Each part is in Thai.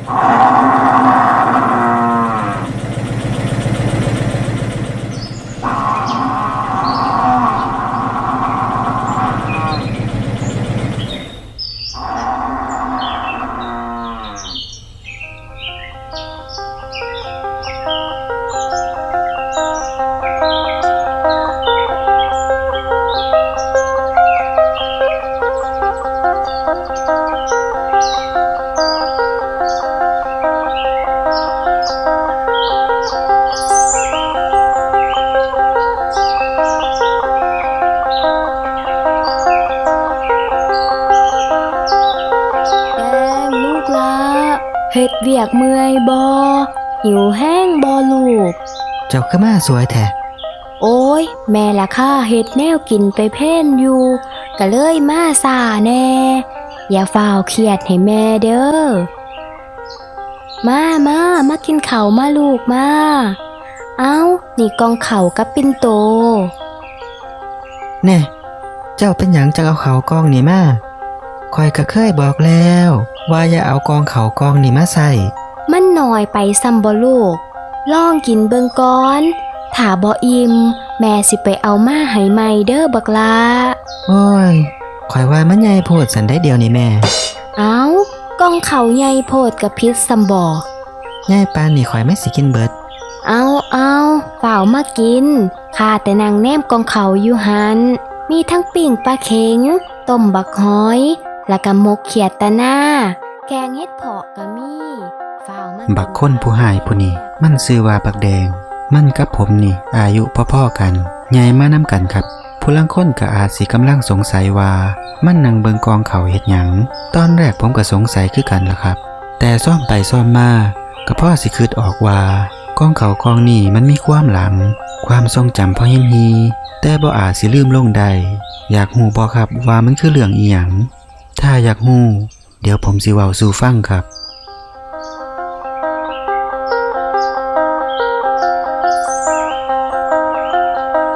แเฮ็ดเวียกเมื่อยบอหิวแห้งบอลูก เจ้าก็มาสวยแท้โอ้ย แม่ละข้าเฮ็ดแนวกินไปเพ่นอยู่ก็เลยมาซาแน่ อย่าฝ้าวเครียดให้แม่เด้อมามามากินข้าวมาลูกมา เอานี่กองเข่าวกับปิ่นโต แน่ เจ้าเป็นหยังจะเอาเขากองนี่มา คอยก็เคยบอกแล้ว ว่าอย่าเอากองเขากองนี่มาใส่ มันหน่อยไปซัมบลูกลองกินเบิงก่อนถ้าบ่อิ่มแม่สิไปเอามาให้ใหม่เด้อบักลาโอ้ยคอยว่ามันใหญ่โพดสันได้เดียวนี่แม่ เอากองเขาใหญ่โพดกับพิษซัมบอใหญ่ปานนี่คอยไม่สิกินเบิด เอาเอาเปล่ามากินข้าแต่นางแนมกองเขาอยู่หันมีทั้งปิ่งปลาเข็งต้มบักหอย แล้วก็มกเขียดตะหน้า แกงเฮ็ดเพาะก็มีฝ้าวมาบักคนผู้หายผู้นี้มันซื้อว่าบักแดง มันกับผมนี่ อายุพ่อๆกันใหญ่มาน้ำกันครับ ผู้ลังคนก็อาจสิกำลังสงสัยว่า มันนั่งเบิงกองเขาเฮ็ดหยัง ตอนแรกผมก็สงสัยคือกันล่ะครับ แต่ซ่อมไปซ่อมมาก็พ่อสิคิดออกว่ากองเขากองนี่มันมีความหลัง ความทรงจำพ่อเห็นฮีแต่บ่อาจสิลืมลงได้อยากหูบ่ครับว่ามันคือเรื่องอีหยัง ถ้าอยากหูเดี๋ยวผมสิเว้าสู่ฟังครับ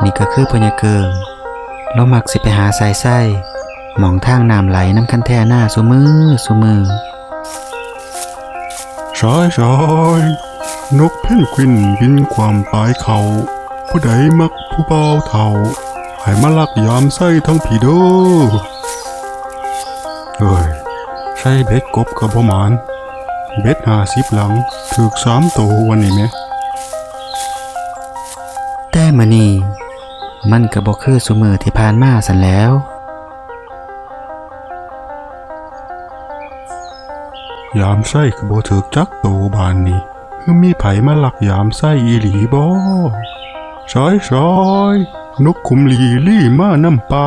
นี่ก็คือพญเกิงเรามักสิไปหาสายไส้หมองทางน้ำไหลน้ำคันแท่หน้าสุมือสุมือชายชายนกเพนกวินบินความปลายเขา ผู้ใดมักผู้เบาเท่าให้มาลักยามไส้ทั้งผีเด้อ ช่เบ็ดกบกับประมาณเบ็ดหาสิบหลังถึกสามตัววันนี้ไหม แต่มานี่ มันก็บอกคือสุมือที่ผ่านมาสันแหล้ว ยามไส้ก็บ่ถึกจักตัวบานนี้คือมีไผมาลักยามไส้อีหลีบ่ชายชายนกขุมหลีลี่มาน้ำปลา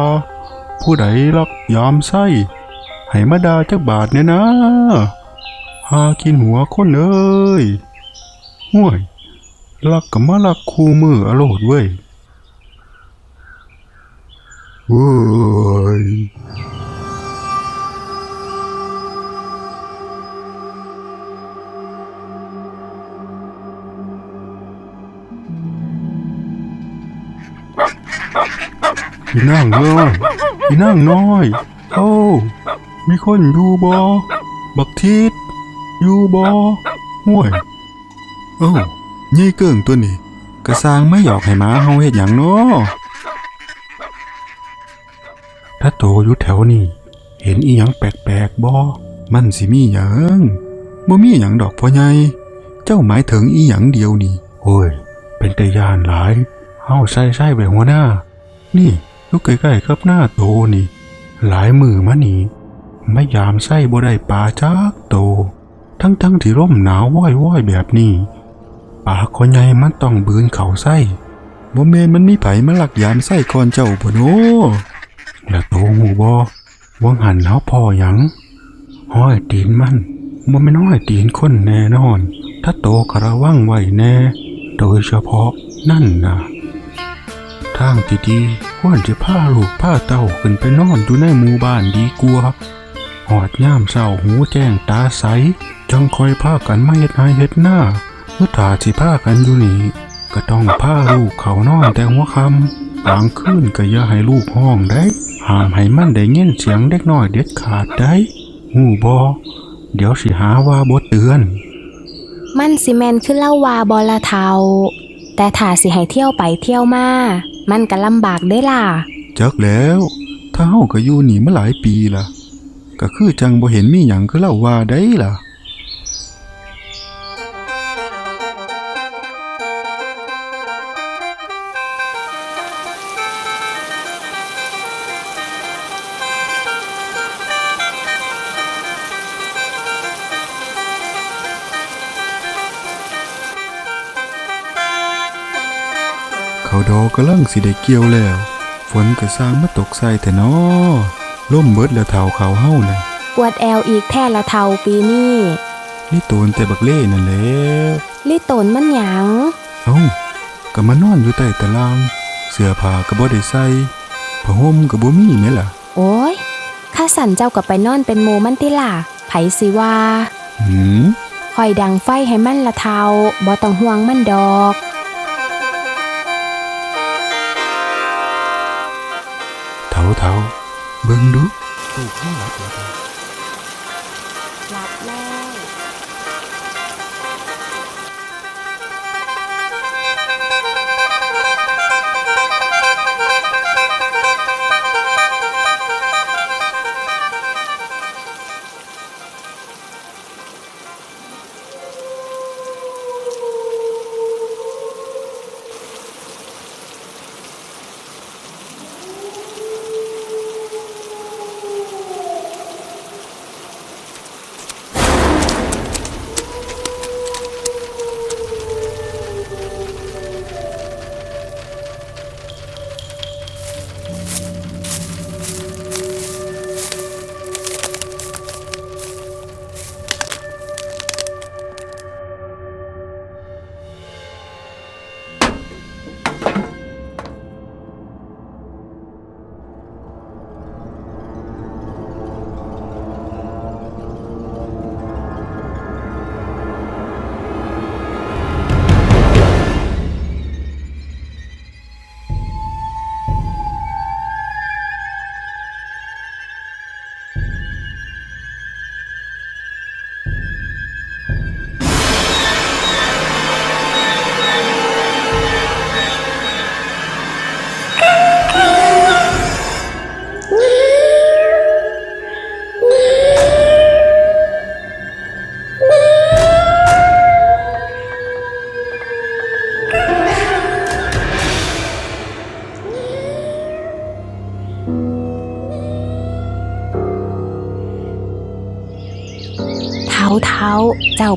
ผู้ใดลักยามไส้ ให้มาดาจักบาทเนี่ยนะ หากินหัวคนเอ้ยห่วยลักก็มาลักคู่มืออโลดเว้ยเว้ยอีนางน้อยอีนางน้อย โอ้ มีคนอยู่บอบักทีดอยู่บอห่วยเอ้ยี่เกิ่งตัวนี้กระสร้างไม่หยอกให้หมาเฮาเฮ็ดหยังเนาะถ้าโตอยู่แถวนี้ เห็นอีหยังแปลกๆบอมันสิมีหยังบ่มีหยังดอกพ่อใหญ่เจ้าหมายถึงอีหยังเดียวนี่ โอ้ย เป็นแต่ยานหลายเฮาใส่ใส่ไปหัวหน้า นี่อยู่ใกล้ๆกับหน้าโตนี่ หลายมือมานี่ ไม่ยามใส่บ่ได้ปลาจักโต ทั้งๆที่ร่มหนาวว้อยๆแบบนี้ปลาคนใหญ่มันต้องบืนเขาไส้บ่แม่นมันมีไผมาลักยามไส้ก่อนเจ้าบ่โนแล้วโตหูบ่ว่างหันเฮาพ่อหยังห้อยตีนมันบ่แม่นห้อยตีนคนแน่นอน ถ้าโตกระวังไว้แน่ โดยเฉพาะนั่นนะทางที่ดีควรจะพาลูกพาเต้าขึ้นไปนอนอยู่ในหมู่บ้านดีกว่า หอดย่ามเศร้าหูแจ้งตาใส จังคอยพากันมาเฮ็ดไห้เฮ็ดหน้าเมื่อถาสิพากันอยู่นี่ ก็ต้องพาลูกเขานอนแต่หัวคำกลางคืนก็อย่าให้ลูกห้องได้ห้ามให้มันได้ยินเสียงเด็กน้อยเด็ดขาดได้หูบอเดี๋ยวสิหาว่าบทเตือน มันสิแมนขึ้นเล่าว่าบอละเทาแต่ถ้าสิให้เที่ยวไปเที่ยวมา มันก็ลำบากได้ล่ะ จักแล้ว ถ้าเฮาก็อยู่นี่มาหลายปีละ ก็คือจังบ่เห็นมีหยังคือเล่าว่าได้ล่ะเขาดอกกำลังสิได้เกี่ยวแล้ว ฝนก็สร้างมาตกใส่แต่นอ ล่มเบิดแล้วเท่าเขาเฮาน่ะปวดแอวอีกแท่ละเทาปีนี้นี่โตนแต่บักเล่นั่นแหล้วลิตนมันหยังเอ้าก็มานอนอยู่ใต้ตาราง เสื้อผ้าก็บ่ได้ใส่ผ้าห่มก็บ่มีแม่ล่ะ โอ้ยข้าสันเจ้ากับไปนอนเป็นโมมันติล่ะไผสิว่าหืมคอยดังไฟให้มันละเทาบ่ต้องห่วงมันดอก เบิ่งดูลูกเฮาหลับแล้วหลับแล้ว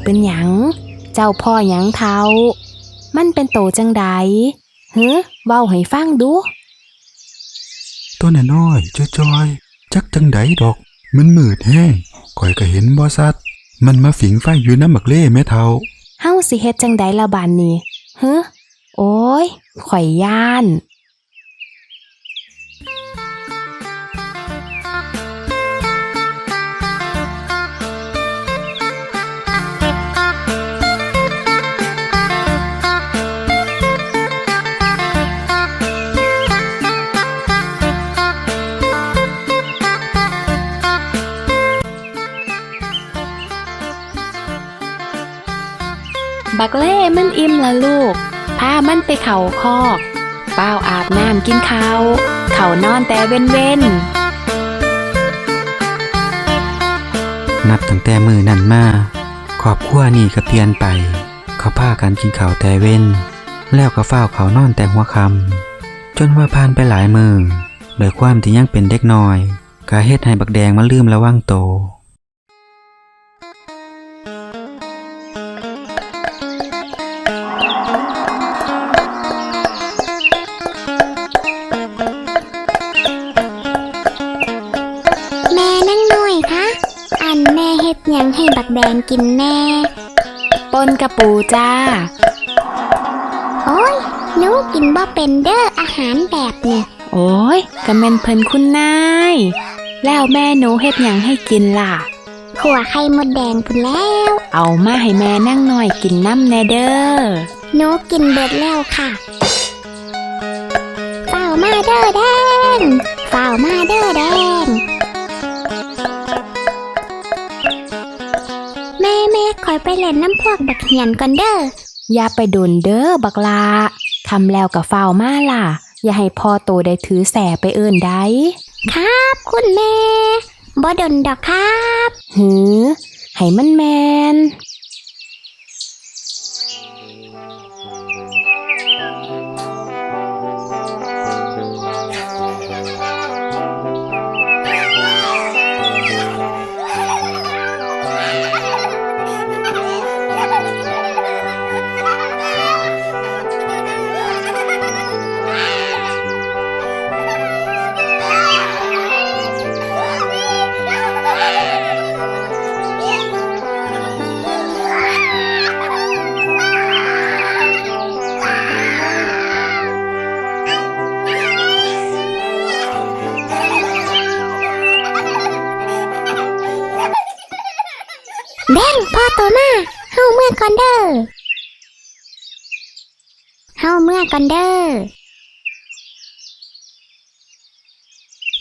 เจ้าเป็นหยัง เจ้าพ่อหยังเท้า มันเป็นโตจังใดเฮ้เว้าให้ฟังดู ตัวน้อยๆจ้อยๆจักจังไดดอก มันมืดแห้งข่อยก็เห็นบ่ซัดมันมาฝิงไฟอยู่น้ำบักเล่แม่เท่าเฮาสิเฮ็ดจังใดละบานนี้เฮ้โอ้ยข่อยย่าน บักเล่มันอิ่มละลูก พามันไปเข่าคอกเป้าอาบน้ำกินข้าวเขานอนแต่เว้นเว้นนับตั้งแต่มือนั้นมาครอบครัวนี่ก็เปลี่ยนไป เขาพากันกินข้าวแต่เว้น แล้วก็เฝ้าเขานอนแต่หัวคำจนว่าผ่านไปหลายมือโดยความที่ยังเป็นเด็กน้อยก็เฮ็ดให้บักแดงมาลืมระวังโต กแดงกินแน่ๆปนกระปูจ้า โอ้ยหนูกินบ่เป็นเด้ออาหารแบบนี้โอ้ยกะเมนเพิ่นคุณนาย แล้วแม่หนูเฮ็ดหยังให้กินล่ะ ขัวไข่มดแดงพุ่นแล้ว เอามาให้แม่นั่งหน่อยกินน้ำแน่เด้อ หนูกินเบิดแล้วค่ะเฝ้ามาเด้อแดงเฝ้ามาเด้อแดง คอยไปเล่นน้ำพวกบักเหียนก่อนเด้อ อย่าไปโดนเด้อบักลาคำแล้วกับฟาวมาล่ะ อย่าให้พ่อโตได้ถือแสไปเอิ้นได้ ครับคุณแม่บ่ดนดอกครับหือให้มันแมน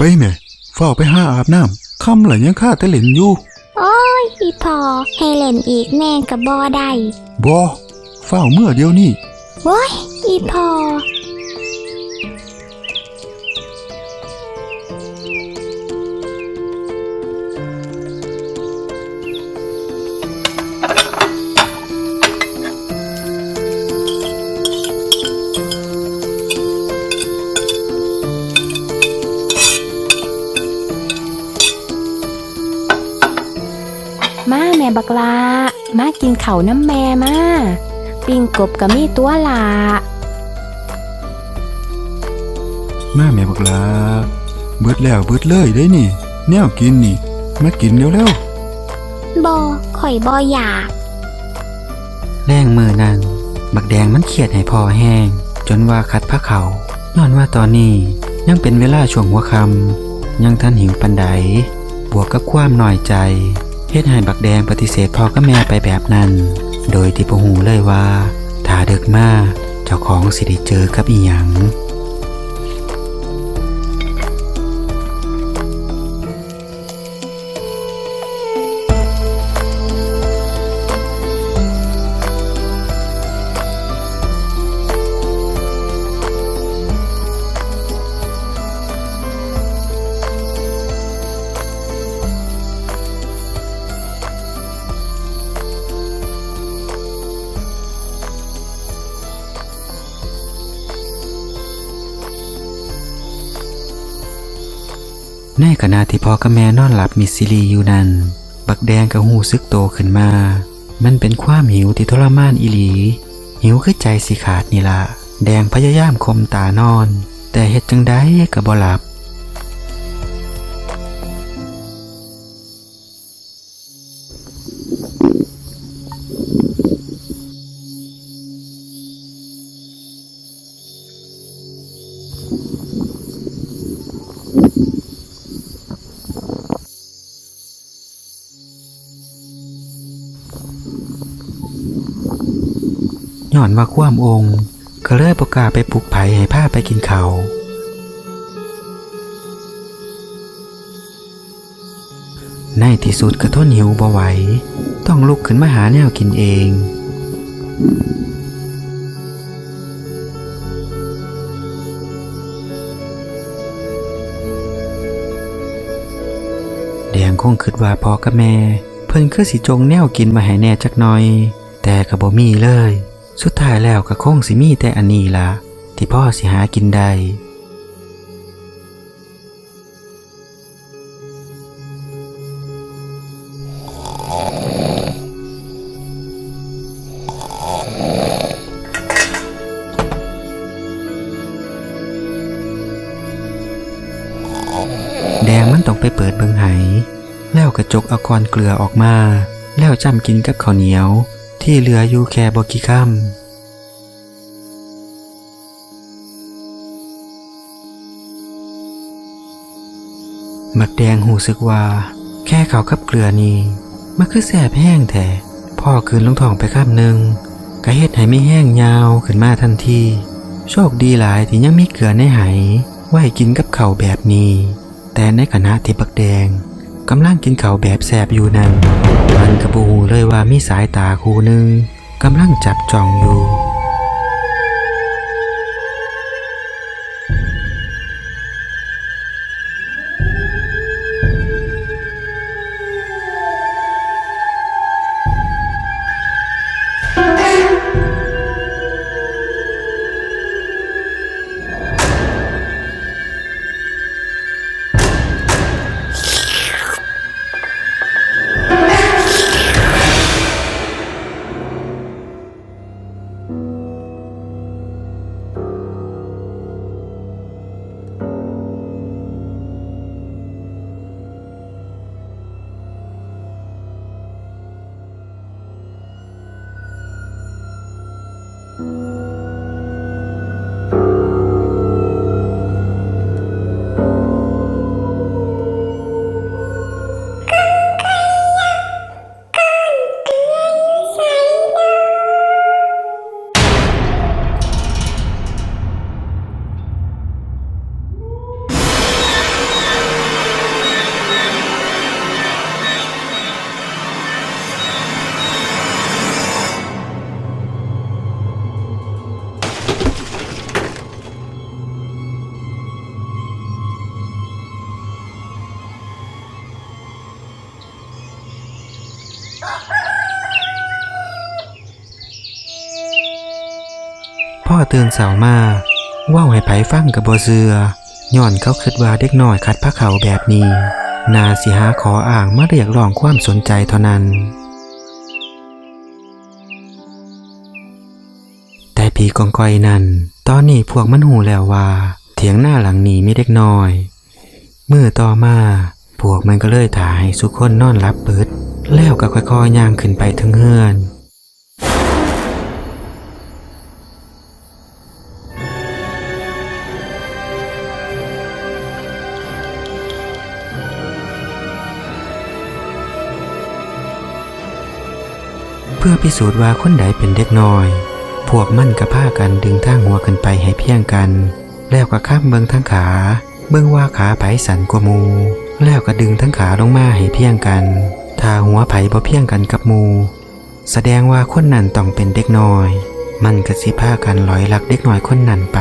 ไปแม่เฝ้าไปห้าอาบน้ำคำไหลยังข้าแต่เล่นอยู่โอ้ยอีพอให้เล่นอีกแน่กับบ่ได้บอเฝ้าเมื่อเดียวนี่โว้ยอีพอ บักลามากินเขาวน้ำแม่มาปิ้งกบกับมีตัวลามาแม่บักลาเบิดแล้วเบิดเลยได้นี่ แนวกินนี่ มากินเร็วบ่ข่อยบ่อยาก แรงมือนั้นบักแดงมันเครียดให้พ่อแห้ง จนว่าคัดพระเขาย้อนว่าตอนนี้ยังเป็นเวลาช่วงหัวค่ำยังท่านหิวปันใดบวกกับความน้อยใจ เฮ็ดให้บักแดงปฏิเสธพ่อกับแม่ไปแบบนั้น โดยที่พ่หูเลยว่าถ้าเดึกมาเจ้าของสิได้เจอกับอีหยัง ขณะที่พ่อกับแม่นอนหลับมิดซิลีอยู่นั้น บักแดงก็หูซึกโตขึ้นมา มันเป็นความหิวที่ทรมานอีหลี หิวคือใจสิขาดนี่ละ แดงพยายามคมตานอน แต่เฮ็ดจังได้ก็บ่หลับ ย้อนว่าความองค์ก็เลยประกาศไปปลุกไผ่ให้ผ้าไปกินเขาในที่สุดก็ทนหิวบ่ไหว ต้องลุกขึ้นมาหาแนวกินเอง แดงคงคิดว่าพอกับแม่ เพิ่นคือสิจงแนวกินมาให้แน่จักหน่อย แต่ก็บ่มีเลย สุดท้ายแล้วก็คงสิมีแต่อันนี้ล่ะที่พ่อสิหากินได้แดงมันต้องไปเปิดเบิงไหแล้วกระจกเอากอนเกลือออกมา แล้วจำกินกับข้าวเหนียว ที่เหลืออยู่แค่บกี่คำหมักแดงหูสึกว่า แค่เขากับเกลือนี่มันคือแสบแห้งแท้พ่อคืนลงท้องไปข้ามหนึ่งก็เฮ็ดให้ไม่แห้งยาวขึ้นมาทันที โชคดีหลายที่ยังมีเกลือในไหไว้กินกับเข้าแบบนี้ แต่ในขณะที่บักแดงกำลังกินเข้าแบบแสบอยู่นั้น นมันกระบูเลยว่ามีสายตาคู่หนึ่งกำลังจับจ้องอยู่ ตื่นเสามาเว่าให้ไผฟังกับบ่เสือย้อนเขาคิดว่าเด็กน้อยคัดพระเขาแบบนี้ นาสิหาขออ่างมาเรียกร้องความสนใจเท่านั้น แต่ผีกองกอยนั้น ตอนนี้พวกมันหูแล้วว่า เถียงหน้าหลังนี้มีเด็กน้อยเมื่อต่อมา พวกมันก็เลยถ่ายสุกคนนอนรับเปิด แล้วก็ค่อยๆย่างขึ้นไปถึงเฮือน เพื่อพิสูจน์ว่าคนใดเป็นเด็กน้อย พวกมันก็พากันดึงทางหัวขึ้นไปให้เพียงกัน แล้วก็ข้ามเบิงทั้งขา เบิ่งว่าขาไผสันกว่ามู แล้วก็ดึงทั้งขาลงมาให้เพียงกัน ถ้าหัวไผบ่เพียงกันกับมู แสดงว่าคนนั้นต้องเป็นเด็กน้อย มันก็สิพากันลอยลักเด็กน้อยคนนั้นไป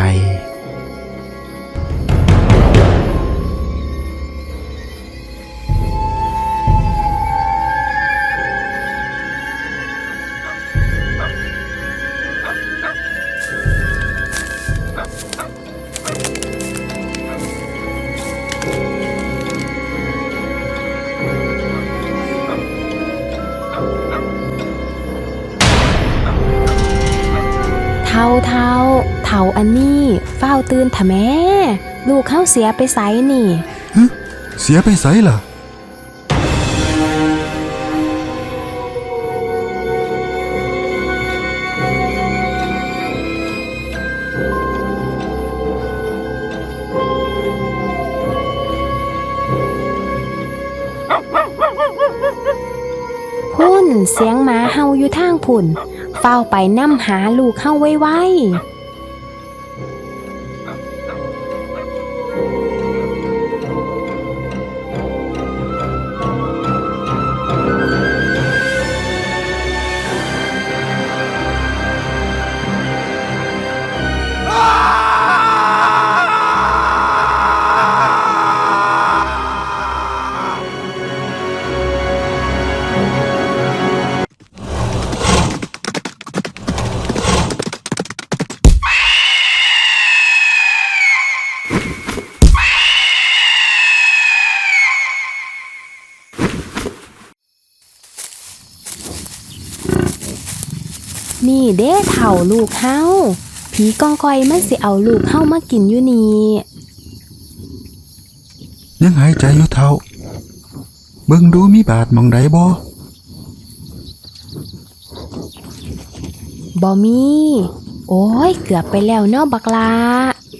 ท่าเท่าเท่าอันนี้เฝ้าวตื่นทะแม่ ลูกเข้าเสียไปไสนี่เสียไปไสล่ะพุ่นเสียงหมาเฮาอยู่ทางพุ่น เฝ้าไปนำหาลูกเข้าไว้ไว้ เด้เถ่าลูกเฮาผีกองกอยมันสิเอาลูกเฮามากินอยู่นี่ยังหายใจอยู่เท่า เบิ่งดูมีบาดหมองใดบ่บอมี โอ้ย เกือบไปแล้วเนาะบักลา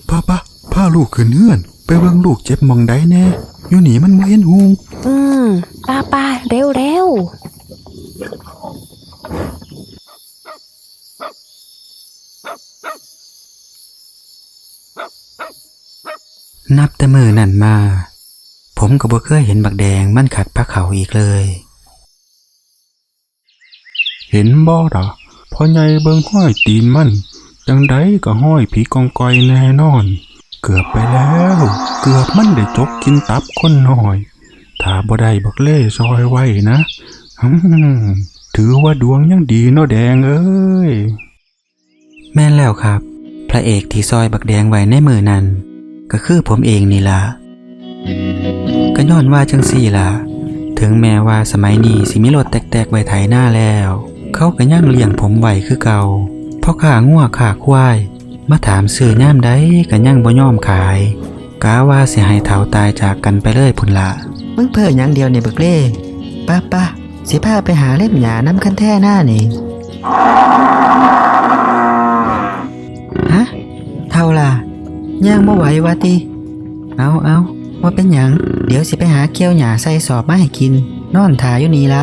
ป้าป้าพาลูกขึ้นเฮือน ไปเบิ่งลูกเจ็บหมองใดแน่อยู่นี่มันบ่เห็นหูอืมป้าป้าเร็วเร็ว นับแต่มือนั่นมา ผมก็บ่เคยเห็นบักแดงมันขัดพระเขาอีกเลย เห็นบ่ล่ะพ่อใหญ่เบิ่งห้อยตีนมัน จังไดก็ห้อยผีกองกอยแน่นอน เกือบไปแล้ว เกือบมันได้จกกินตับคนน้อย ถ้าบ่ได้บักเล่ซอยไว้นะฮึมถือว่าดวงยังดีเนาะแดงเอ้ย แม่นแล้วครับ พระเอกที่ซอยบักแดงไว้ในมือนั้น ก็คือผมเองนี่ล่ะก็ย้อนว่าจังสี่ล่ะ ถึงแม้ว่าสมัยนี้สิมีรถแตกๆไว้ไถหน้าแล้ว เขาก็ยังเลี้ยงผมไว้คือเก่าเพราะขางัวขาควาย มาถามซื้อย่ามใดก็ยังบ่ย่อมขายกาว่าเสิให้เฒ่าตายจากกันไปเลยพุ่นละมึงเพ้อหยังเดียวในบึกเล่ป้าป้าสิพาไปหาเล่มหยาน้ำคันแท่หน้านี่ ย่างบ่ไหววะติเอาเอาว่าเป็นหยัง เดี๋ยวสิไปหาเกี้ยวหยาใส่สอบมาให้กิน นอนถ่ายอยู่นี่ละ